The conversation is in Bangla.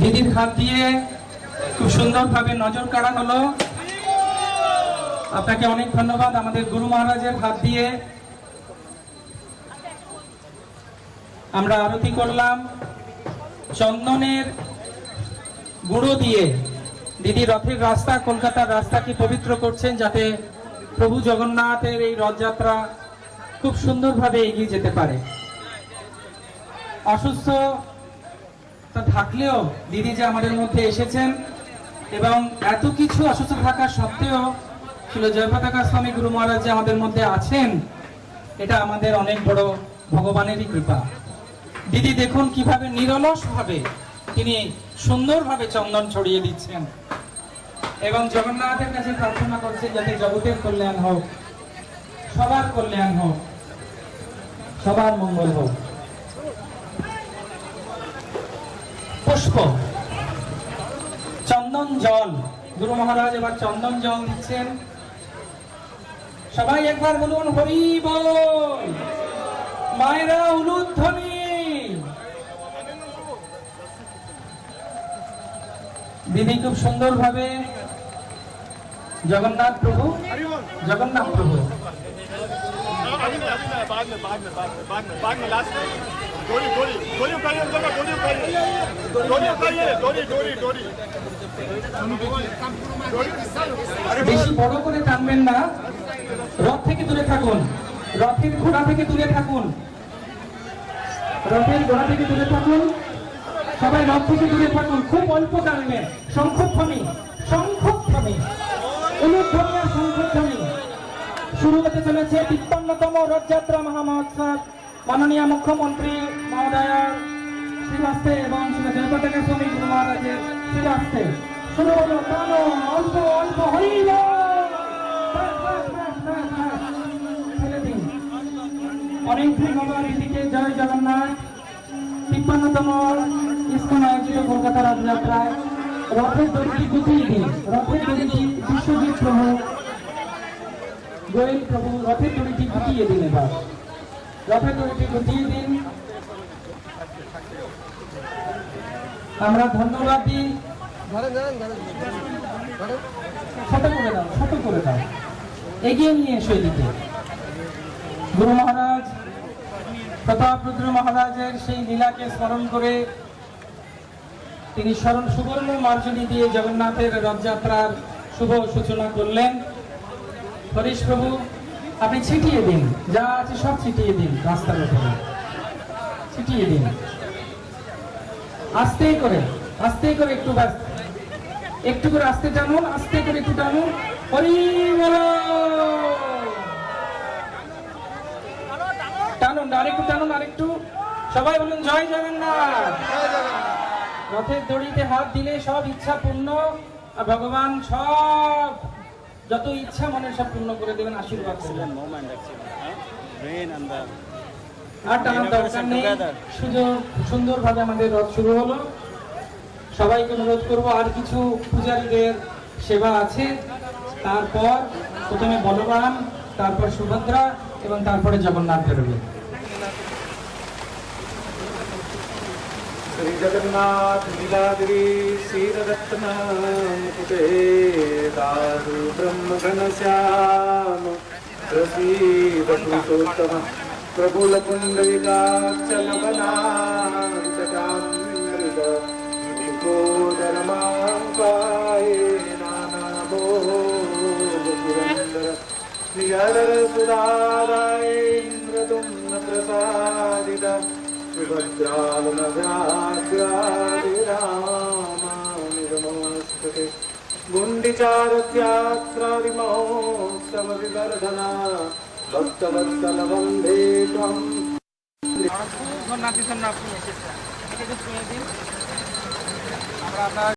দিদির হাত দিয়ে খুব সুন্দরভাবে নজর কাড়া হলো। আপনাকে অনেক ধন্যবাদ আমাদের গুরু মহারাজের হাত দিয়ে। আমরা আরতি করলাম। চন্দনের গুঁড়ো দিয়ে দিদি রথের রাস্তা, কলকাতার রাস্তাকে পবিত্র করছেন যাতে প্রভু জগন্নাথের এই রথযাত্রা খুব সুন্দরভাবে এগিয়ে যেতে পারে। অসুস্থ তা থাকলেও দিদি যে আমাদের মধ্যে এসেছেন এবং এত কিছু অসুস্থ থাকা সত্ত্বেও ছিল জয়পতাকা স্বামী গুরু মহারাজ যে আমাদের মধ্যে আছেন, এটা আমাদের অনেক বড় ভগবানেরই কৃপা। দিদি দেখুন কীভাবে নিরলস ভাবে তিনি সুন্দরভাবে চন্দন ছড়িয়ে দিচ্ছেন। এবং জগন্নাথের কাছে প্রার্থনা করছে যাতে জগতের কল্যাণ হোক, সবার কল্যাণ হোক, সবার মঙ্গল হোক। পুষ্প, চন্দন জল, গুরু মহারাজ এবার চন্দন জল দিচ্ছেন। সবাই একবার বলুন, হরি বল, মায়েরা উলুধ্বনি। দিদি খুব সুন্দর ভাবে জগন্নাথ প্রভু জগন্নাথ প্রভু। বেশি বড় করে টানবেন না। রথ থেকে দূরে থাকুন। রথের ঘোড়া থেকে দূরে থাকুন। রথের ঘোড়া থেকে দূরে থাকুন। সবাই রথ থেকে দূরে থাকুন। খুব অল্প টানবেন। সংক্ষুব্ধমী সংক্ষুব্ধমী আর শঙ্খধ্বনি শুরু হতে চলেছে তিপ্পান্নতম রথযাত্রা মহামহোৎসব। মাননীয় মুখ্যমন্ত্রী মহোদয়া শ্রীবাস্তে এবং শ্রী জয়পতাকা স্বামী গুরু মহারাজের শ্রীবাস্তে। শুরু হলো টানো, অল্প অল্প হরিল অনেক ধন্যবাদ এদিকে। জয় জগন্নাথ। তিপ্পান্নতম ইস্কন আয়োজিত কলকাতা রথযাত্রায়। রথের দড়িটি গুছিয়ে দিন রথের দড়িটি বিশ্বজিৎ প্রভু, গোয়েল প্রভু, রথের দড়িটি গুটিয়ে দিন এবার। রথের দড়িটি গুটিয়ে দিন। আমরা ধন্যবাদ দিই। ছোট করে দাও, ছোট করে দাও। এগিয়ে নিয়ে এসো এদিকে। গুরু মহারাজ, প্রতাপ রুদ্র মহারাজের সেই লীলাকে স্মরণ করে তিনি স্মরণ সুবর্ণ মার্জনী দিয়ে জগন্নাথের রথযাত্রার শুভ সূচনা করলেন। হরিশ প্রভু, আপনি ছিটিয়ে দিন। যা আছে সব ছিটিয়ে দিন রাস্তার উপরে। ছিটিয়ে দিন। আস্তে করে আস্তে করে একটু একটু করে আস্তে টানুন, আস্তে করে একটু টানুন। হরি টানুন, আরেকটু টানুন, আরেকটু। সবাই বলুন জয় জগন্নাথ। রথের দড়িতে হাত দিলে সব ইচ্ছা পূর্ণ। আর ভগবান সব যত ইচ্ছা মনে সব পূর্ণ করে দেবেন আশীর্বাদ করবেন আর টানার দরকার নেই। সুন্দরভাবে আমাদের রথ শুরু হলো। সবাইকে অনুরোধ করব আর কিছু পূজারীদের সেবা আছে। তারপর প্রথমে বলরাম তারপর সুভদ্রা এবং তারপরে জগন্নাথ বেরোবে श्री जगन्नाथ लीलागिरी श्रीरत्नाकुटे दारु ब्रह्म घनश्याम प्रसीदपुरुषोत्तम प्रबुलपुण्डलिकाक्षलपनान्तकाम्बोदरमाङ्काय नानाभोगपुरन्दर। निगरसुदारायन्द्रदुम्न सुभद्रालनव्याघ्रादिरामानुगमस्तुते गुण्डिचारत्यात्रादिमहोत्सवविवर्धना भक्तवत्सल वन्दे त्वम् জগন্নাথের জন্য আপনি এসেছেন এটাকে ছুঁয়ে দিন আমরা আপনার